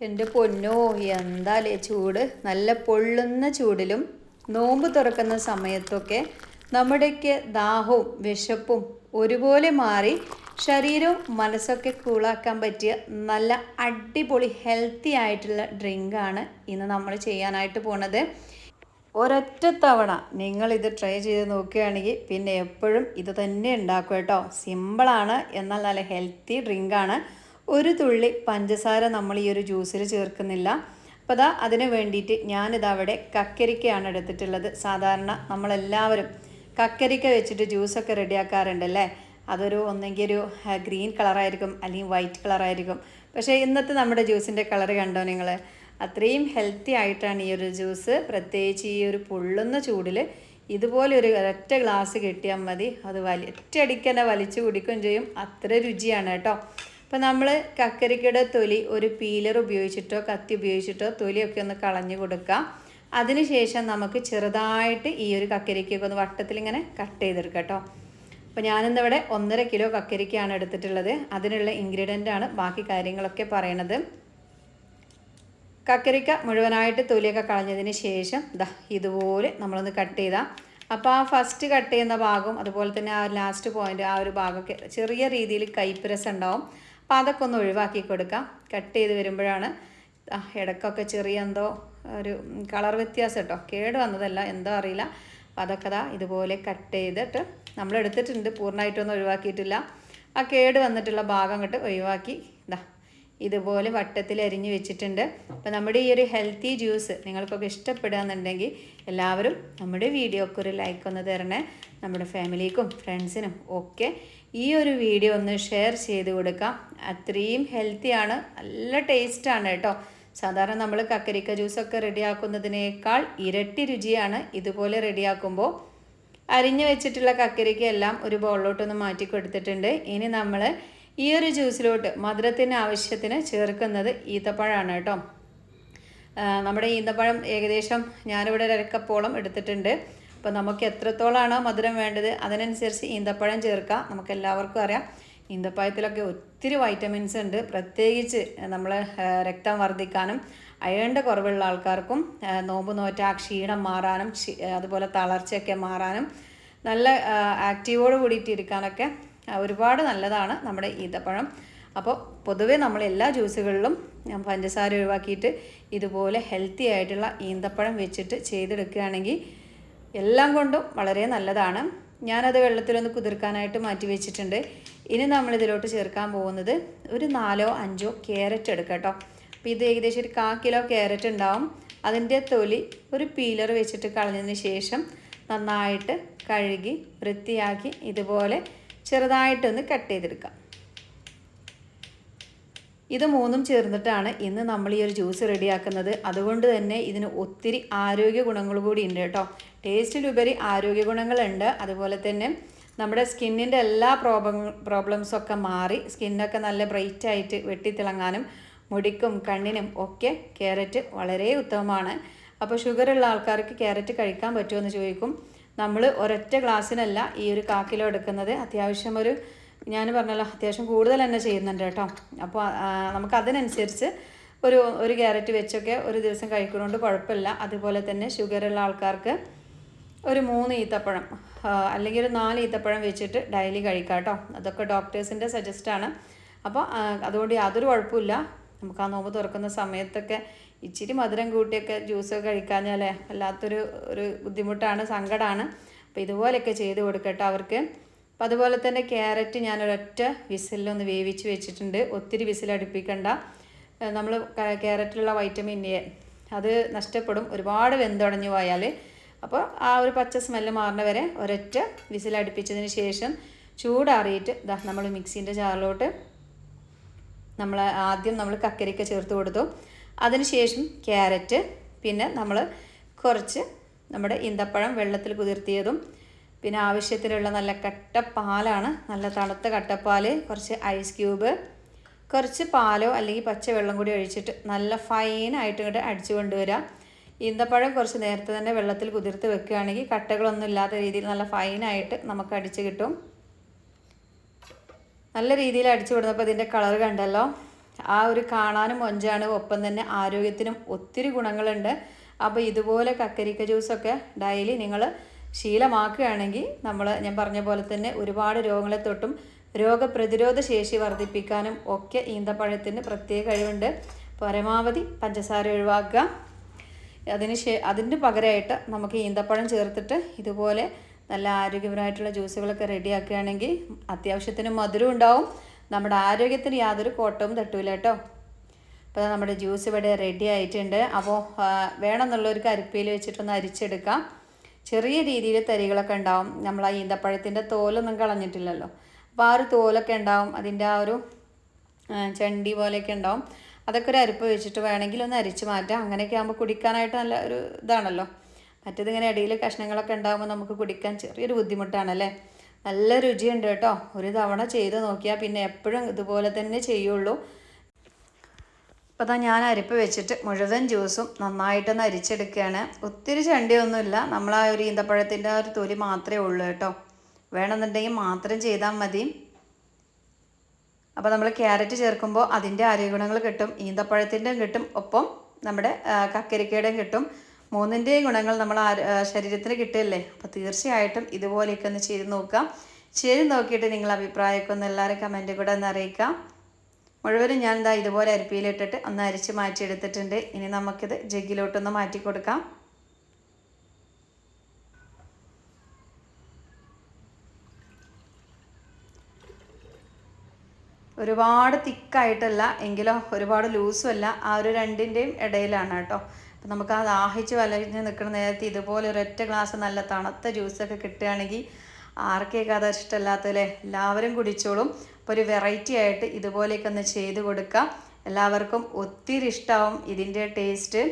എന്റെ പൊന്നോ എന്താലേ ചൂട്? നല്ല പൊള്ളുന്ന ചൂടിലും നോമ്പ് തുറക്കുന്ന സമയത്തൊക്കെ നമ്മുടെയൊക്കെ ദാഹവും വിശപ്പും ഒരുപോലെ മാറി ശരീരവും മനസ്സൊക്കെ കൂളാക്കാൻ പറ്റിയ നല്ല അടിപൊളി ഹെൽത്തി ആയിട്ടുള്ള ഡ്രിങ്കാണ് ഇന്ന് നമ്മൾ ചെയ്യാനായിട്ട് പോണത്. ഒരൊറ്റ തവണ നിങ്ങൾ ഇത് ട്രൈ ചെയ്ത് നോക്കുകയാണെങ്കിൽ പിന്നെ എപ്പോഴും ഇത് തന്നെ ഉണ്ടാക്കും കേട്ടോ. സിമ്പിളാണ് എന്നാൽ നല്ല ഹെൽത്തി ഡ്രിങ്കാണ് ഒരു തുള്ളി പഞ്ചസാര നമ്മൾ ഈ ഒരു ജ്യൂസിൽ ചേർക്കുന്നില്ല. അപ്പോൾ അതാ അതിന് വേണ്ടിയിട്ട് ഞാനിത് അവിടെ കക്കരിക്കയാണ് എടുത്തിട്ടുള്ളത്. സാധാരണ നമ്മളെല്ലാവരും കക്കരിക്ക വെച്ചിട്ട് ജ്യൂസൊക്കെ റെഡിയാക്കാറുണ്ടല്ലേ അതൊരു ഒന്നെങ്കിൽ ഒരു ഗ്രീൻ കളറായിരിക്കും അല്ലെങ്കിൽ വൈറ്റ് കളറായിരിക്കും. പക്ഷേ ഇന്നത്തെ നമ്മുടെ ജ്യൂസിന്റെ കളർ കണ്ടോ നിങ്ങൾ? അത്രയും ഹെൽത്തി ആയിട്ടാണ് ഈ ഒരു ജ്യൂസ്. പ്രത്യേകിച്ച് ഈ ഒരു പൊള്ളുന്ന ചൂടിൽ ഇതുപോലെ ഒരു ഒരൊറ്റ ഗ്ലാസ് കിട്ടിയാൽ മതി. അത് വലി ഒറ്റയടിക്ക് തന്നെ വലിച്ചു കുടിക്കുകയും ചെയ്യും. അത്ര രുചിയാണ് കേട്ടോ. അപ്പോൾ നമ്മൾ കക്കരിക്കയുടെ തൊലി ഒരു പീലർ ഉപയോഗിച്ചിട്ടോ കത്തി ഉപയോഗിച്ചിട്ടോ തൊലിയൊക്കെ ഒന്ന് കളഞ്ഞു കൊടുക്കാം. അതിനുശേഷം നമുക്ക് ചെറുതായിട്ട് ഈ ഒരു കക്കരിക്കൊക്കെ ഒന്ന് വട്ടത്തിലിങ്ങനെ കട്ട് ചെയ്തെടുക്കാം കേട്ടോ അപ്പോൾ ഞാനിന്നിവിടെ ഒന്നര കിലോ കക്കരിക്കയാണ് എടുത്തിട്ടുള്ളത്. അതിനുള്ള ഇൻഗ്രീഡിയന്റ് ആണ് ബാക്കി കാര്യങ്ങളൊക്കെ പറയണത്. കക്കരിക്ക മുഴുവനായിട്ട് തൊലിയൊക്കെ കളഞ്ഞതിന് ശേഷം ദാ ഇതുപോലെ നമ്മളൊന്ന് കട്ട് ചെയ്താൽ അപ്പോൾ ആ ഫസ്റ്റ് കട്ട് ചെയ്യുന്ന ഭാഗം അതുപോലെ തന്നെ ആ ലാസ്റ്റ് പോയിന്റ് ആ ഒരു ഭാഗമൊക്കെ ചെറിയ രീതിയിൽ കൈപ്പരസം ഉണ്ടാവും അപ്പോൾ അതൊക്കെ ഒന്ന് ഒഴിവാക്കി കൊടുക്കാം. കട്ട് ചെയ്ത് വരുമ്പോഴാണ് ഇടയ്ക്കൊക്കെ ചെറിയ എന്തോ ഒരു കളർ വ്യത്യാസം കേട്ടോ കേട് വന്നതല്ല എന്തോ അറിയില്ല. അപ്പോൾ അതൊക്കെ ദാ ഇതുപോലെ കട്ട് ചെയ്തിട്ട് നമ്മൾ എടുത്തിട്ടുണ്ട്. പൂർണമായിട്ടൊന്നും ഒഴിവാക്കിയിട്ടില്ല. ആ കേട് വന്നിട്ടുള്ള ഭാഗം അങ്ങോട്ട് ഒഴിവാക്കി. ഇതാ ഇതുപോലെ വട്ടത്തിൽ അരിഞ്ഞ് വെച്ചിട്ടുണ്ട്. അപ്പോൾ നമ്മുടെ ഈ ഒരു ഹെൽത്തി ജ്യൂസ് നിങ്ങൾക്കൊക്കെ ഇഷ്ടപ്പെടുകയെന്നുണ്ടെങ്കിൽ എല്ലാവരും നമ്മുടെ വീഡിയോക്ക് ഒരു ലൈക്ക് ഒന്ന് തരണേ. നമ്മുടെ ഫാമിലിക്കും ഫ്രണ്ട്സിനും ഒക്കെ ഈ ഒരു വീഡിയോ ഒന്ന് ഷെയർ ചെയ്ത് കൊടുക്കാം. അത്രയും ഹെൽത്തിയാണ് നല്ല ടേസ്റ്റാണ് കേട്ടോ. സാധാരണ നമ്മൾ കക്കരിക്ക ജ്യൂസൊക്കെ റെഡിയാക്കുന്നതിനേക്കാൾ ഇരട്ടി രുചിയാണ് ഇതുപോലെ റെഡിയാക്കുമ്പോൾ അരിഞ്ഞു വെച്ചിട്ടുള്ള കക്കരിക്ക എല്ലാം ഒരു ബോളിലോട്ടൊന്ന് മാറ്റി കൊടുത്തിട്ടുണ്ട്. ഇനി നമ്മൾ ഈ ഒരു ജ്യൂസിലോട്ട് മധുരത്തിന് ആവശ്യത്തിന് ചേർക്കുന്നത് ഈത്തപ്പഴമാണ് കേട്ടോ. നമ്മുടെ ഈന്തപ്പഴം ഏകദേശം ഞാനിവിടെ ഒരക്കപ്പോളം എടുത്തിട്ടുണ്ട്. അപ്പോൾ നമുക്ക് എത്രത്തോളമാണോ മധുരം വേണ്ടത് അതിനനുസരിച്ച് ഈന്തപ്പഴം ചേർക്കാം. നമുക്ക് എല്ലാവർക്കും അറിയാം. ഈന്തപ്പഴത്തിലൊക്കെ ഒത്തിരി വൈറ്റമിൻസ് ഉണ്ട്. പ്രത്യേകിച്ച് നമ്മൾ രക്തം വർദ്ധിക്കാനും അയണിന്റെ കുറവുള്ള ആൾക്കാർക്കും നോമ്പ് നോറ്റ ക്ഷീണം മാറാനും അതുപോലെ തളർച്ചയൊക്കെ മാറാനും നല്ല ആക്റ്റീവോട് കൂടിയിട്ട് ഇരിക്കാനൊക്കെ ഒരുപാട് നല്ലതാണ് നമ്മുടെ ഈന്തപ്പഴം. അപ്പോൾ പൊതുവേ നമ്മൾ എല്ലാ ജ്യൂസുകളിലും ഞാൻ പഞ്ചസാര ഒഴിവാക്കിയിട്ട് ഇതുപോലെ ഹെൽത്തി ആയിട്ടുള്ള ഈന്തപ്പഴം വെച്ചിട്ട് ചെയ്തെടുക്കുകയാണെങ്കിൽ എല്ലാം കൊണ്ടും വളരെ നല്ലതാണ്. ഞാനത് വെള്ളത്തിലൊന്ന് കുതിർക്കാനായിട്ട് മാറ്റി വെച്ചിട്ടുണ്ട്. ഇനി നമ്മളിതിലോട്ട് ചേർക്കാൻ പോകുന്നത് ഒരു നാലോ അഞ്ചോ ക്യാരറ്റ് എടുക്കാം കേട്ടോ. അപ്പോൾ ഇത് ഏകദേശം ഒരു കാ കിലോ ക്യാരറ്റ് ഉണ്ടാവും. അതിന്റെ തൊലി ഒരു പീലർ വെച്ചിട്ട് കളഞ്ഞതിന് ശേഷം നന്നായിട്ട് കഴുകി വൃത്തിയാക്കി ഇതുപോലെ ചെറുതായിട്ടൊന്ന് കട്ട് ചെയ്തെടുക്കാം. ഇത് മൂന്നും ചേർന്നിട്ടാണ് ഇന്ന് നമ്മൾ ഈ ഒരു ജ്യൂസ് റെഡിയാക്കുന്നത്. അതുകൊണ്ട് തന്നെ ഇതിന് ഒത്തിരി ആരോഗ്യ ഗുണങ്ങൾ കൂടി ഉണ്ട് കേട്ടോ. ടേസ്റ്റിലുപരി ആരോഗ്യ ഗുണങ്ങളുണ്ട്. അതുപോലെ തന്നെ നമ്മുടെ സ്കിന്നിന്റെ എല്ലാ പ്രോബ്ലം പ്രോബ്ലംസൊക്കെ മാറി സ്കിന്നൊക്കെ നല്ല ബ്രൈറ്റ് ആയിട്ട് വെട്ടിത്തിളങ്ങാനും മുടിക്കും കണ്ണിനും ഒക്കെ ക്യാരറ്റ് വളരെ ഉത്തമമാണ്. അപ്പോൾ ഷുഗറുള്ള ആൾക്കാർക്ക് ക്യാരറ്റ് കഴിക്കാൻ പറ്റുമോ എന്ന് ചോദിക്കും. നമ്മൾ ഒരൊറ്റ ഗ്ലാസ്സിനല്ല ഈ ഒരു കാക്കിലോ എടുക്കുന്നത്. അത്യാവശ്യം ഒരു ഞാൻ പറഞ്ഞല്ലോ അത്യാവശ്യം കൂടുതൽ തന്നെ ചെയ്യുന്നുണ്ട് കേട്ടോ. അപ്പോൾ ആ, നമുക്ക് അതിനനുസരിച്ച് ഒരു ഒരു ക്യാരറ്റ് വെച്ചൊക്കെ ഒരു ദിവസം കഴിക്കുന്നതുകൊണ്ട് കുഴപ്പമില്ല. അതുപോലെ തന്നെ ഷുഗറുള്ള ആൾക്കാർക്ക് ഒരു മൂന്ന് ഈത്തപ്പഴം അല്ലെങ്കിൽ ഒരു നാല് ഈത്തപ്പഴം വെച്ചിട്ട് ഡെയിലി കഴിക്കാം കേട്ടോ. അതൊക്കെ ഡോക്ടേഴ്സിന്റെ സജസ്റ്റാണ് അപ്പോൾ അതുകൊണ്ട് യാതൊരു കുഴപ്പമില്ല. നമുക്ക് ആ നോമ്പ് തുറക്കുന്ന സമയത്തൊക്കെ ഇച്ചിരി മധുരം കൂട്ടിയൊക്കെ ജ്യൂസൊക്കെ കഴിക്കാഞ്ഞാലേ വല്ലാത്തൊരു ഒരു ബുദ്ധിമുട്ടാണ് സങ്കടമാണ് അപ്പോൾ ഇതുപോലെയൊക്കെ ചെയ്ത് കൊടുക്കട്ടെ അവർക്ക്. അപ്പോൾ അതുപോലെ തന്നെ ക്യാരറ്റ് ഞാനൊരൊറ്റ വിസിലൊന്ന് വേവിച്ച് വെച്ചിട്ടുണ്ട്. ഒത്തിരി വിസിൽ അടുപ്പിക്കണ്ട നമ്മൾ ക്യാരറ്റിലുള്ള വൈറ്റമിൻ എ അത് നഷ്ടപ്പെടും. ഒരുപാട് വെന്തുടഞ്ഞു പോയാൽ അപ്പോൾ ആ ഒരു പച്ച സ്മെല്ല് മാറുന്ന വരെ ഒരൊറ്റ വിസിൽ അടുപ്പിച്ചതിന് ശേഷം ചൂടാറിയിട്ട് ദാ നമ്മൾ മിക്സിന്റെ ജാറിലോട്ട് നമ്മൾ ആദ്യം നമ്മൾ കക്കരിക്ക ചേർത്ത് കൊടുത്തു. അതിനുശേഷം ക്യാരറ്റ് പിന്നെ നമ്മൾ കുറച്ച് നമ്മുടെ ഇന്തപ്പഴം വെള്ളത്തിൽ കുതിർത്തിയതും പിന്നെ ആവശ്യത്തിലുള്ള നല്ല കട്ടപ്പാലാണ് നല്ല തണുത്ത കട്ടപ്പാൽ കുറച്ച് ഐസ് ക്യൂബ് കുറച്ച് പാലോ അല്ലെങ്കിൽ പച്ചവെള്ളം കൂടി ഒഴിച്ചിട്ട് നല്ല ഫൈനായിട്ട് ഇങ്ങോട്ട് അടിച്ചു കൊണ്ടുവരാം ഈന്തപ്പഴം കുറച്ച് നേരത്തെ തന്നെ വെള്ളത്തിൽ കുതിർത്ത് വെക്കുകയാണെങ്കിൽ കട്ടകളൊന്നും ഇല്ലാത്ത രീതിയിൽ നല്ല ഫൈനായിട്ട് നമുക്ക് അടിച്ച് കിട്ടും. നല്ല രീതിയിൽ അടിച്ചു കൊടുത്തപ്പോൾ ഇതിന്റെ കളർ കണ്ടല്ലോ? ആ ഒരു കാണാനും മൊഞ്ചാണ് ഒപ്പം തന്നെ ആരോഗ്യത്തിനും ഒത്തിരി ഗുണങ്ങളുണ്ട്. അപ്പോൾ ഇതുപോലെ കക്കരിക്ക ജ്യൂസൊക്കെ ഡെയിലി നിങ്ങൾ ശീലമാക്കുകയാണെങ്കിൽ നമ്മൾ ഞാൻ പറഞ്ഞ പോലെ തന്നെ ഒരുപാട് രോഗങ്ങളെ തൊട്ടും രോഗപ്രതിരോധ ശേഷി വർദ്ധിപ്പിക്കാനും ഒക്കെ ഈന്തപ്പഴത്തിന് പ്രത്യേക കഴിവുണ്ട്. പരമാവധി പഞ്ചസാര ഒഴിവാക്കുക. അതിന് ശേ അതിന്റെ പകരമായിട്ട് നമുക്ക് ഈന്തപ്പഴം ചേർത്തിട്ട് ഇതുപോലെ നല്ല ആരോഗ്യപരമായിട്ടുള്ള ജ്യൂസുകളൊക്കെ റെഡിയാക്കുകയാണെങ്കിൽ അത്യാവശ്യത്തിന് മധുരം ഉണ്ടാവും. നമ്മുടെ ആരോഗ്യത്തിന് യാതൊരു കോട്ടവും തട്ടൂല കേട്ടോ. അപ്പോൾ നമ്മുടെ ജ്യൂസ് ഇവിടെ റെഡി ആയിട്ടുണ്ട്. അപ്പോൾ വേണമെന്നുള്ളവർക്ക് അരിപ്പയിൽ വെച്ചിട്ടൊന്ന് അരിച്ചെടുക്കാം. ചെറിയ രീതിയിൽ തരികളൊക്കെ ഉണ്ടാവും. നമ്മൾ ആ ഈന്തപ്പഴത്തിന്റെ തോലൊന്നും കളഞ്ഞിട്ടില്ലല്ലോ. അപ്പോൾ ആ ഒരു തോലൊക്കെ ഉണ്ടാവും. അതിന്റെ ആ ഒരു ചണ്ടി പോലെയൊക്കെ ഉണ്ടാവും. അതൊക്കെ ഒരു അരിപ്പ് വെച്ചിട്ട് വേണമെങ്കിൽ ഒന്ന് അരിച്ച് മാറ്റാം. അങ്ങനെയൊക്കെ ആകുമ്പോൾ കുടിക്കാനായിട്ട് നല്ല ഒരു ഇതാണല്ലോ. മറ്റേതിങ്ങനെ ഇടയിൽ കഷ്ണങ്ങളൊക്കെ ഉണ്ടാകുമ്പോൾ നമുക്ക് കുടിക്കാൻ ചെറിയൊരു ബുദ്ധിമുട്ടാണല്ലേ? നല്ല രുചിയുണ്ട് കേട്ടോ. ഒരു തവണ ചെയ്ത് നോക്കിയാൽ പിന്നെ എപ്പോഴും ഇതുപോലെ തന്നെ ചെയ്യുള്ളൂ. അപ്പോൾ അതാ ഞാൻ അരിപ്പ് വെച്ചിട്ട് മുഴുവൻ ജ്യൂസും നന്നായിട്ടൊന്ന് അരിച്ചെടുക്കുകയാണ്. ഒത്തിരി ചണ്ടിയൊന്നുമില്ല. നമ്മൾ ആ ഒരു ഈന്തപ്പഴത്തിന്റെ ആ ഒരു തൊലി മാത്രമേ ഉള്ളൂ കേട്ടോ. വേണമെന്നുണ്ടെങ്കിൽ മാത്രം ചെയ്താൽ മതി. അപ്പോൾ നമ്മൾ ക്യാരറ്റ് ചേർക്കുമ്പോൾ അതിന്റെ ആരോഗ്യഗുണങ്ങൾ കിട്ടും ഈന്തപ്പഴത്തിന്റെയും കിട്ടും ഒപ്പം നമ്മുടെ കക്കരിക്കയുടെയും കിട്ടും. മൂന്നിന്റെയും ഗുണങ്ങൾ നമ്മൾ ശരീരത്തിന് കിട്ടില്ലേ അപ്പോൾ തീർച്ചയായിട്ടും ഇതുപോലെയൊക്കെ ഒന്ന് ചെയ്ത് നോക്കാം. ചെയ്ത് നോക്കിയിട്ട് നിങ്ങളുടെ അഭിപ്രായമൊക്കെ ഒന്ന് എല്ലാവരും കമന്റ് കൂടെ ഒന്ന് അറിയിക്കാം. മുഴുവനും ഞാൻ എന്താ ഇതുപോലെ അരിപ്പിയിലിട്ടിട്ട് ഒന്ന് അരിച്ച് മാറ്റിയെടുത്തിട്ടുണ്ട്. ഇനി നമുക്കിത് ജഗ്ഗിലോട്ടൊന്ന് മാറ്റി കൊടുക്കാം ഒരുപാട് തിക്കായിട്ടല്ല എങ്കിലോ ഒരുപാട് ലൂസും അല്ല ആ ഒരു രണ്ടിന്റെയും ഇടയിലാണ് കേട്ടോ. അപ്പം നമുക്ക് ആ ദാഹിച്ച് വലഞ്ഞ് നിൽക്കുന്ന നേരത്തെ ഇതുപോലെ ഒരൊറ്റ ഗ്ലാസ് നല്ല തണുത്ത ജ്യൂസൊക്കെ കിട്ടുകയാണെങ്കിൽ ആർക്കൊക്കെ അത് ഇഷ്ടമല്ലാത്തല്ലേ എല്ലാവരും കുടിച്ചോളും. അപ്പോൾ ഒരു വെറൈറ്റി ആയിട്ട് ഇതുപോലെയൊക്കെ ഒന്ന് ചെയ്ത് കൊടുക്കാം. എല്ലാവർക്കും ഒത്തിരി ഇഷ്ടമാവും ഇതിന്റെ ടേസ്റ്റ്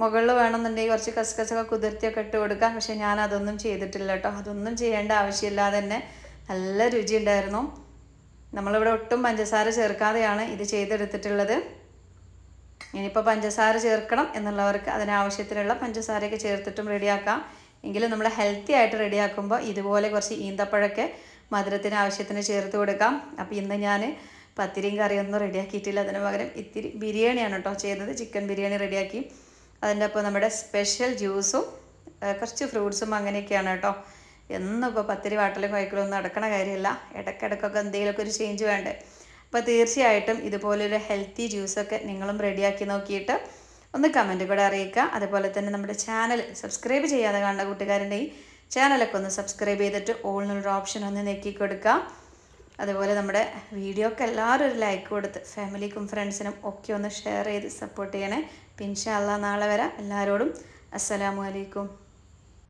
മുകളിൽ വേണമെന്നുണ്ടെങ്കിൽ കുറച്ച് കസ്കസൊക്കെ കുതിർത്തിയൊക്കെ ഇട്ട് കൊടുക്കാം. പക്ഷേ ഞാൻ അതൊന്നും ചെയ്തിട്ടില്ല കേട്ടോ. അതൊന്നും ചെയ്യേണ്ട ആവശ്യമില്ലാതെ തന്നെ നല്ല രുചി ഉണ്ടായിരുന്നു. നമ്മളിവിടെ ഒട്ടും പഞ്ചസാര ചേർക്കാതെയാണ് ഇത് ചെയ്തെടുത്തിട്ടുള്ളത്. ഇനിയിപ്പോൾ പഞ്ചസാര ചേർക്കണം എന്നുള്ളവർക്ക് അതിനാവശ്യത്തിനുള്ള പഞ്ചസാരയൊക്കെ ചേർത്തിട്ടും റെഡിയാക്കാം എങ്കിലും നമ്മൾ ഹെൽത്തി ആയിട്ട് റെഡിയാക്കുമ്പോൾ ഇതുപോലെ കുറച്ച് ഈന്തപ്പഴമൊക്കെ മധുരത്തിന് ആവശ്യത്തിന് ചേർത്ത് കൊടുക്കാം. അപ്പോൾ ഇന്ന് ഞാൻ പത്തിരിയും കറിയൊന്നും റെഡിയാക്കിയിട്ടില്ല അതിന് പകരം ഇത്തിരി ബിരിയാണിയാണ് കേട്ടോ ചെയ്തത്. ചിക്കൻ ബിരിയാണി റെഡിയാക്കി അതിന്റെ ഒപ്പം നമ്മുടെ സ്പെഷ്യൽ ജ്യൂസും കുറച്ച് ഫ്രൂട്ട്സും അങ്ങനെയൊക്കെയാണ് കേട്ടോ എന്നും ഇപ്പോൾ പത്തിരി വാട്ടലും കഴിക്കലൊന്നും നടക്കണ കാര്യമില്ല ഇടയ്ക്കിടയ്ക്കൊക്കെ എന്തെങ്കിലുമൊക്കെ ഒരു ചേഞ്ച് വേണ്ടേ? അപ്പോൾ തീർച്ചയായിട്ടും ഇതുപോലൊരു ഹെൽത്തി ജ്യൂസൊക്കെ നിങ്ങളും റെഡിയാക്കി നോക്കിയിട്ട് ഒന്ന് കമന്റ് കൂടെ അറിയിക്കുക. അതുപോലെ തന്നെ നമ്മുടെ ചാനൽ സബ്സ്ക്രൈബ് ചെയ്യാതെ കാണുന്ന കൂട്ടുകാരുണ്ടെങ്കിൽ ചാനലൊക്കെ ഒന്ന് സബ്സ്ക്രൈബ് ചെയ്തിട്ട് ഓൾ എന്നുള്ള ഓപ്ഷൻ ഒന്ന് നെക്കി കൊടുക്കുക. അതുപോലെ നമ്മുടെ വീഡിയോക്ക് എല്ലാവരും ഒരു ലൈക്ക് കൊടുത്ത് ഫാമിലിക്കും ഫ്രണ്ട്സിനും ഒക്കെ ഒന്ന് ഷെയർ ചെയ്ത് സപ്പോർട്ട് ചെയ്യണേ. പിൻഷാല്ല നാളെ വരാം. എല്ലാവരോടും അസ്സലാമു അലൈക്കും.